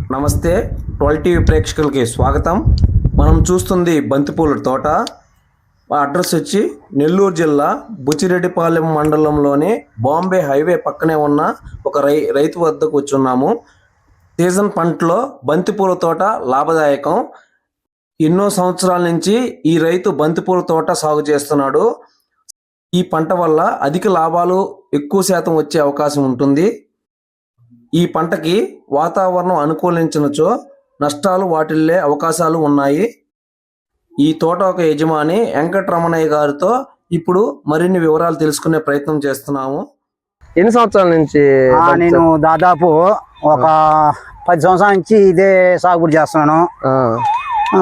నమస్తే twelve TV ప్రేక్షకులకి స్వాగతం. మనం చూస్తుంది బంతిపూల తోట. మా అడ్రస్ వచ్చి నెల్లూరు జిల్లా బుచ్చిరెడ్డిపాలెం మండలంలోని బాంబే హైవే పక్కనే ఉన్న ఒక రై రైతు వద్దకు వచ్చున్నాము సీజన్ పంటలో బంతిపూల తోట లాభదాయకం. ఎన్నో సంవత్సరాల నుంచి ఈ రైతు బంతిపూల తోట సాగు చేస్తున్నాడు. ఈ పంట వల్ల అధిక లాభాలు ఎక్కువ శాతం వచ్చే అవకాశం ఉంటుంది. ఈ పంటకి వాతావరణం అనుకూలించినచో నష్టాలు వాటిల్లే అవకాశాలు ఉన్నాయి. ఈ తోట ఒక యజమాని వెంకటరమణయ్య గారితో ఇప్పుడు మరిన్ని వివరాలు తెలుసుకునే ప్రయత్నం చేస్తున్నాము. ఎన్ని సంవత్సరాల నుంచి ఆ, నేను దాదాపు ఒక పది సంవత్సరాల నుంచి ఇదే సాగుబడి చేస్తున్నాను.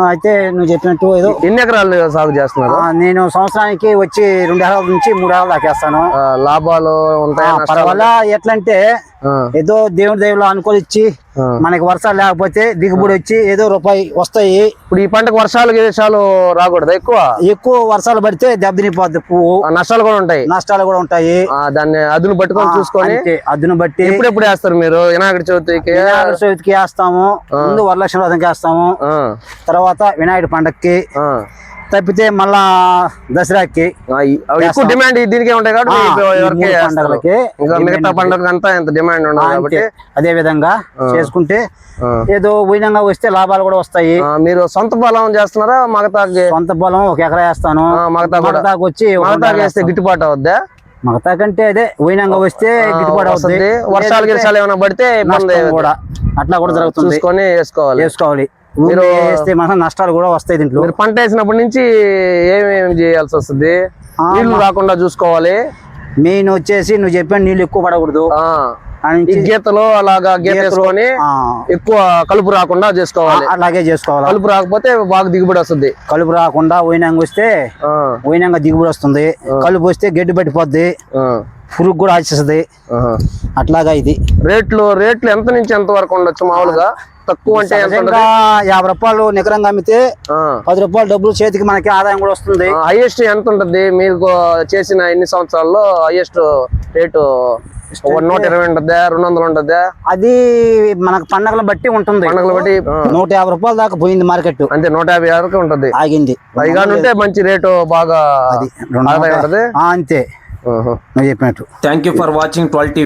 అయితే నువ్వు చెప్పినట్టు ఏదో ఎన్ని ఎకరాలు సాగు చేస్తున్నారు? నేను సంవత్సరానికి వచ్చి రెండు ఎకరాల నుంచి మూడు ఎకరాలు దాకేస్తాను. లాభాలు ఉంటాయి పర్వాల ఎట్లంటే ఏదో దేవుడి దేవుళ్ళు అనుకూలిచ్చి ఆ. మనకి వర్షాలు లేకపోతే దిగుబడి వచ్చి ఏదో రూపాయి వస్తాయి. ఇప్పుడు ఈ పంటకు వర్షాలు గిరీషాలు రాకూడదు ఎక్కువ? ఎక్కువ వర్షాలు పడితే దెబ్బతినిపోద్ది పువ్వు. నష్టాలు కూడా ఉంటాయి. నష్టాలు కూడా ఉంటాయి. దాన్ని అదును పట్టుకొని చూసుకొని అంతే అద్దును బట్టి ఎప్పుడెప్పుడు వేస్తారు మీరు? వినాయకుడి చవితికి? వినాయక చవితికి వేస్తాము. ముందు వరలక్ష్మి వ్రతంకి వేస్తాము తర్వాత వినాయకుడి పండక్కి. తప్పితే మళ్ళా దసరాకి ఎక్కువ డిమాండ్ దీనికే ఉంటాయి కాబట్టి. పండగలకి మిగతా పండుగ అంతా ఎంత డిమాండ్ ఉండదు కాబట్టి అదే విధంగా చేసుకుంటే. ఏదో పోయినంగా వస్తే లాభాలు కూడా వస్తాయి. మీరు సొంత పొలం చేస్తున్నారా? మగతాకి? సొంత పొలం ఒక ఎకరా వేస్తాను. మగతా. మగతాకు వచ్చి మగతాకి వేస్తే గిట్టుబాటు అవుద్దా? మగతా కంటే అదే పోయినంగా వస్తే గిట్టుబాటు అవుతుంది. వర్షాలు గిరిసాలు ఏమైనా పడితే కూడా. అట్లా కూడా జరుగుతుంది. చూసుకొని వేసుకోవాలి. వేసుకోవాలి. మీరు వేస్తే మన నష్టాలు కూడా వస్తాయి దీంట్లో. మీరు పంట వేసినప్పటి నుంచి ఏమేమి చేయాల్సి వస్తుంది? నీళ్ళు రాకుండా చూసుకోవాలి. మెయిన్ వచ్చేసి నువ్వు చెప్పిన నీళ్ళు ఎక్కువ పడకూడదు. గీతలు అలాగా గీత గీతలు, వేసుకొని ఆ, ఎక్కువ కలుపు రాకుండా చేసుకోవాలి. అలాగే చేసుకోవాలి. కలుపు రాకపోతే బాగా దిగుబడి వస్తుంది. కలుపు రాకుండా పోయినంగా వస్తే పోయినాక దిగుబడి వస్తుంది. కలుపు వస్తే గడ్డి పట్టిపోద్ది. పురుగు కూడా ఆచేస్తుంది. ఆహా. అట్లాగా ఇది. రేట్లు రేట్లు ఎంత నుంచి ఎంత వరకు ఉండొచ్చు మామూలుగా? తక్కువ అంటే యాభై రూపాయలు నికరంగా అమ్మితే పది రూపాయలు డబ్బులు చేతికి మనకి ఆదాయం కూడా వస్తుంది. హైయెస్ట్ ఎంత ఉంటుంది? మీకు చేసిన ఎన్ని సంవత్సరాల్లో హైయెస్ట్ రేటు నూట ఇరవై ఉంటుందా? రెండు వందలు ఉంటుందా? అది మనకు పండగలను బట్టి ఉంటుంది. పండుగలు బట్టి నూట యాభై రూపాయల దాకా పోయింది మార్కెట్. అంతే నూట యాభై వరకు ఉంటుంది. ఆగింది. పైగా ఉంటే మంచి రేటు బాగా అది ఉంటది. అంతే. నువ్వు చెప్పినట్టు. Thank you for watching twelve TV